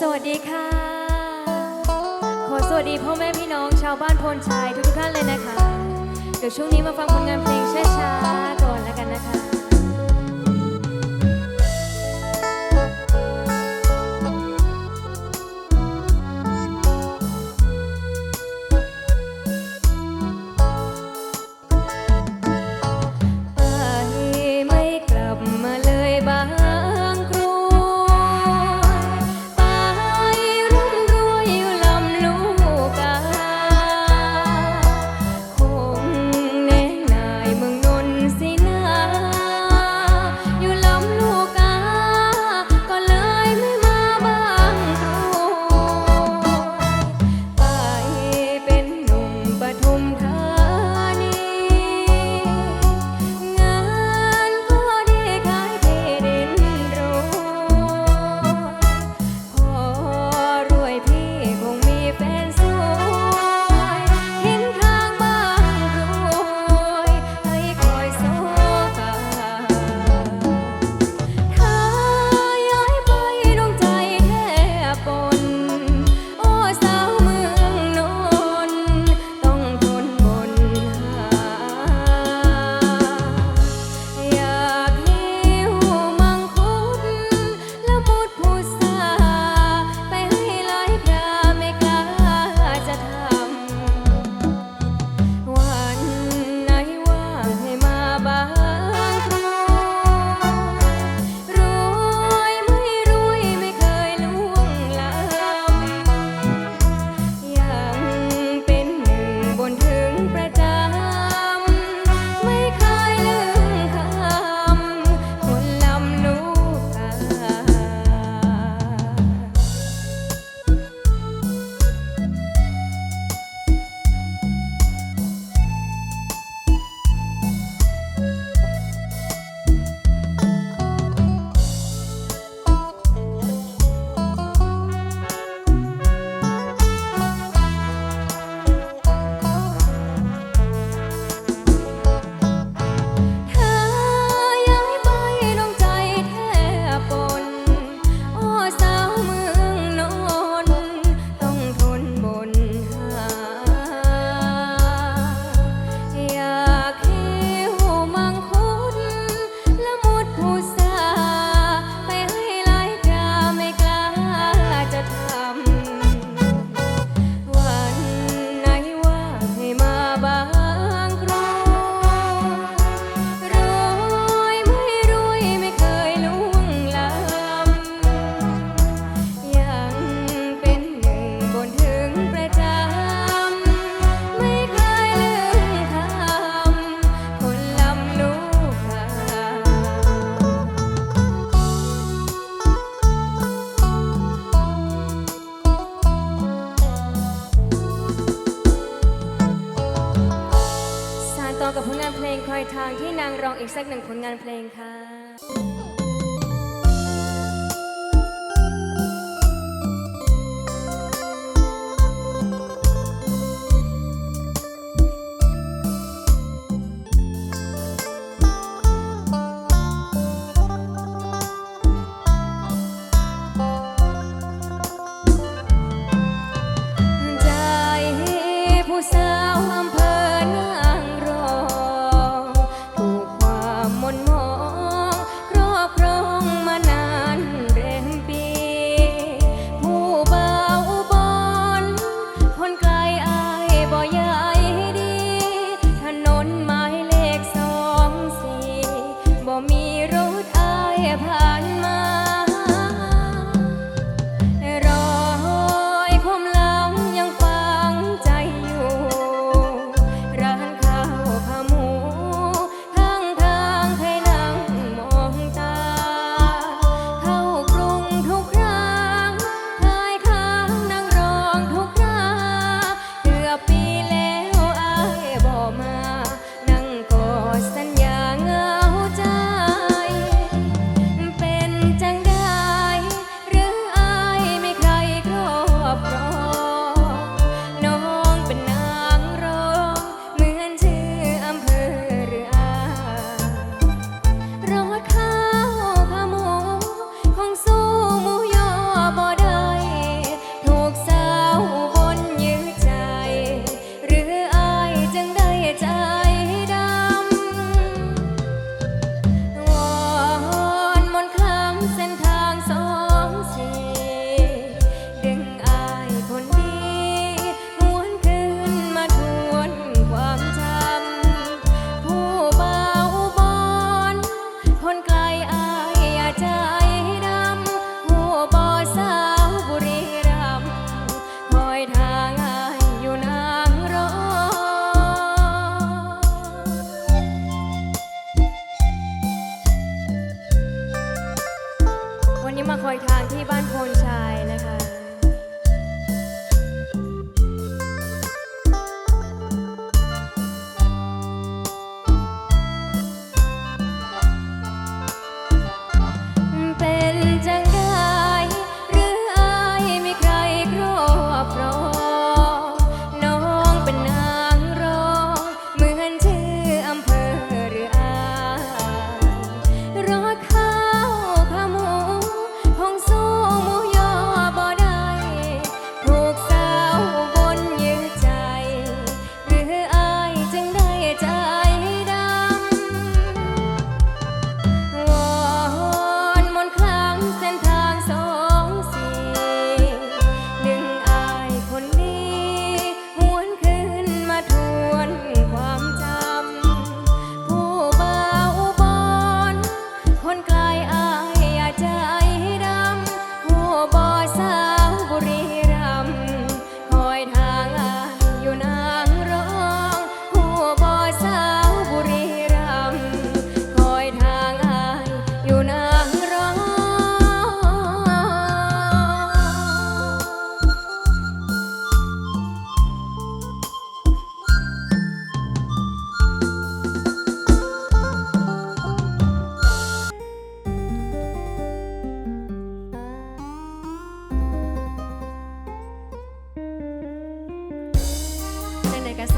สวัสดีค่ะ ขอสวัสดีพ่อแม่พี่น้องชาวบ้านพนชายทุกท่านเลยนะคะ เดี๋ยวช่วงนี้มาฟังผลงานเพลงช้าๆก่อนแล้วกันนะคะ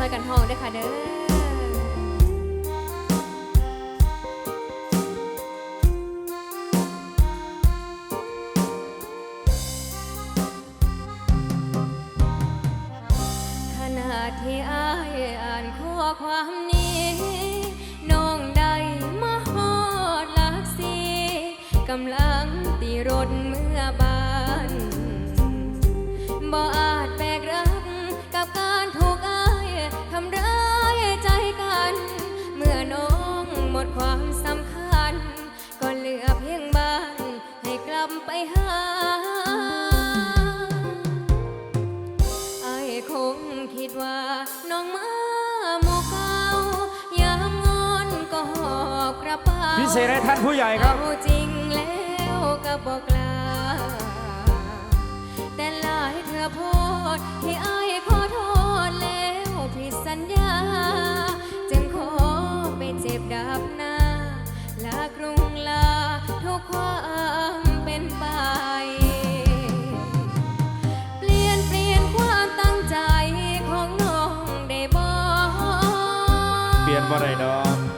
ช่วยกันห้องด้วยค่ะเด้อำไปหาไอ้คงคิดว่าน้องมาโมเกายามงอนก็หอบกระเป๋าพิเศษให้ท่านผู้ใหญ่ครับจริงแล้วก็บอกลา แต่หลายเธอโพดให้ไอ้ขอโทษแล้วผิดสัญญา จึงขอไปเจ็บดับหน้าลากรุงลา เปลี่ยนเปลี่ยนความตั้งใจของน้องได้บ่ เปลี่ยนบ่ได้ดอก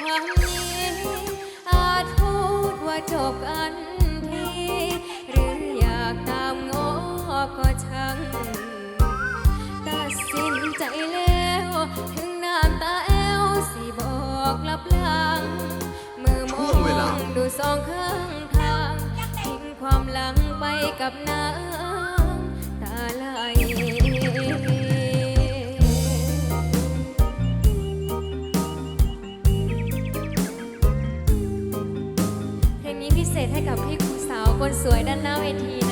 คำนี้ อาจพูดว่าจบกันที หรืออยากตามง้อก็ช่างตัดสินใจแล้ว ถึงน้ำตาแอวสิบอกลับหลัง มือมองดูสองข้างทางทิ้งความหลังไปกับน้ำ กับพี่ครูสาวคนสวยด้านหน้าเวทีนะ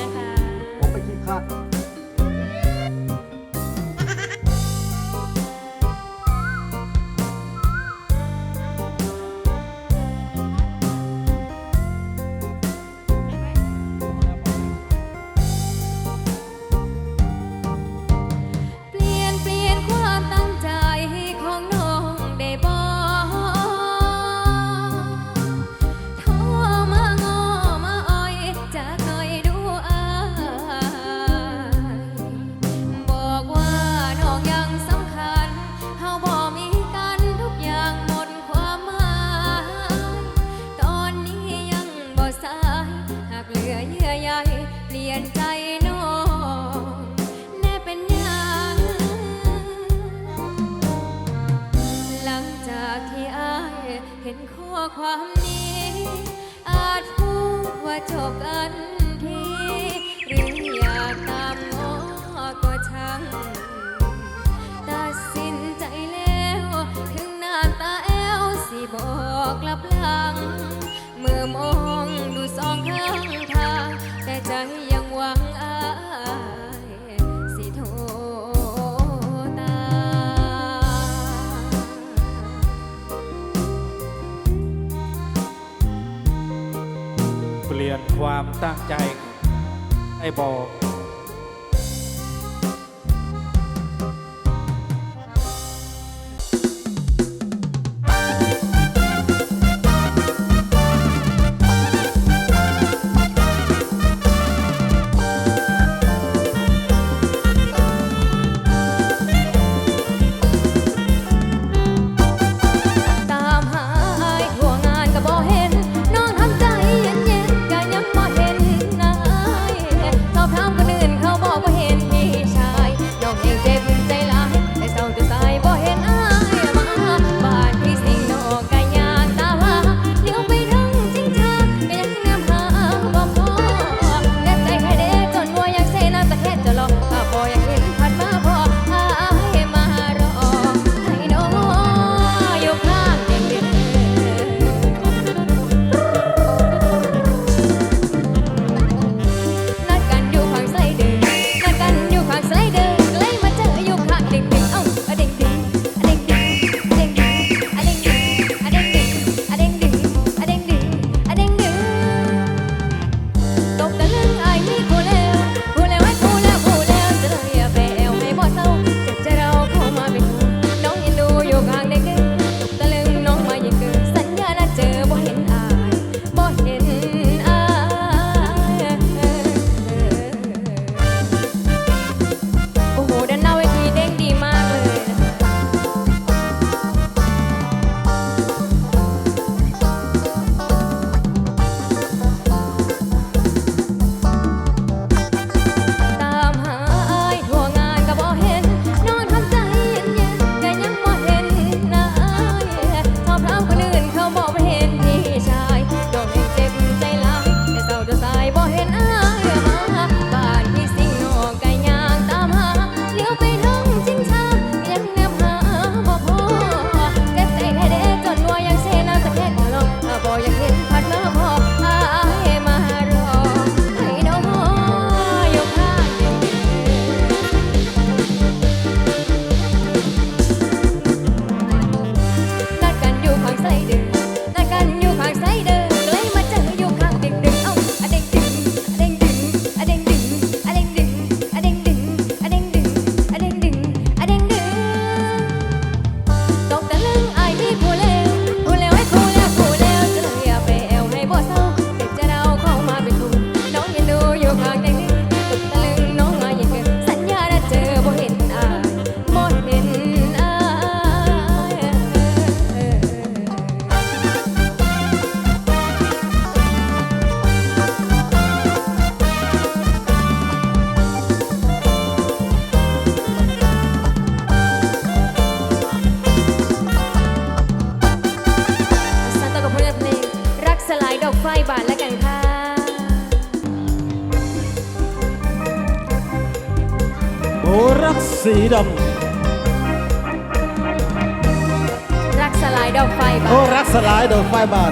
บอกกลับหลัง เมื่อมองดูสองข้างทาง แต่ใจยังหวังอายสิโทตา เปลี่ยนความตั้งใจให้บอก รักสีดำรักสลายดอกไฟบานโอ้รักสลายดอกไฟบาน